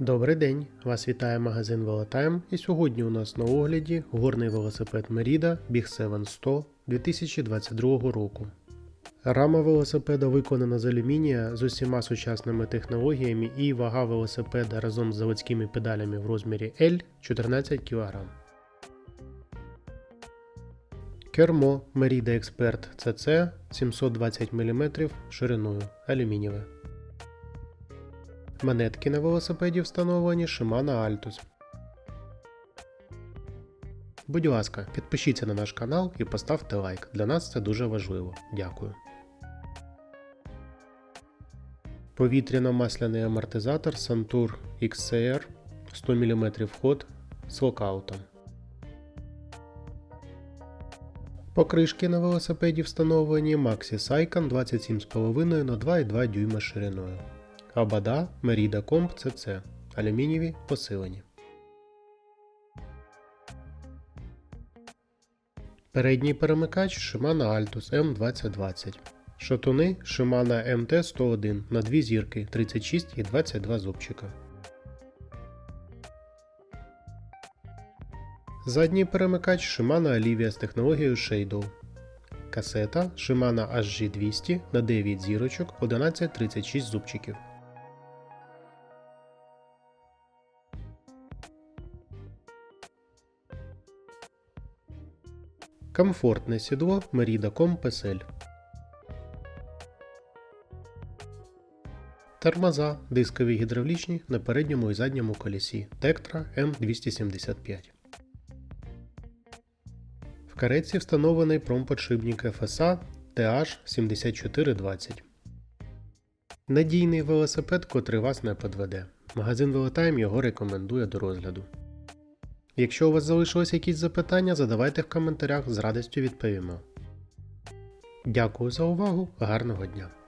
Добрий день! Вас вітає магазин Велотайм і сьогодні у нас на огляді горний велосипед Merida Big 700 2022 року. Рама велосипеда виконана з алюмінія з усіма сучасними технологіями і вага велосипеда разом з заводськими педалями в розмірі L 14 кг. Кермо Merida Expert CC 720 мм шириною алюмінієве. Манетки на велосипеді встановлені Shimano Altus. Будь ласка, підпишіться на наш канал і поставте лайк. Для нас це дуже важливо. Дякую. Повітряно-масляний амортизатор Santur XCR 100 мм ход з локаутом. Покришки на велосипеді встановлені Maxi Cycon 27,5 на 2,2 дюйма шириною. Абада Merida Comp CC. Алюмінієві посилені. Передній перемикач Shimano Altus M2020. Шатуни Shimano MT101 на 2 зірки 36 і 22 зубчика. Задній перемикач Shimano Olivia з технологією Shadow. Касета Shimano HG200 на 9 зірочок 1136 зубчиків. Комфортне сідло Merida Com PSL. Тормоза дискові гідравлічні на передньому і задньому колісі Tektра M275. В кареці встановлений промподшипник FSA TH7420. Надійний велосипед, котрий вас не подведе. Магазин Велотайм його рекомендує до розгляду. Якщо у вас залишилось якісь запитання, задавайте в коментарях, з радістю відповімо. Дякую за увагу, гарного дня!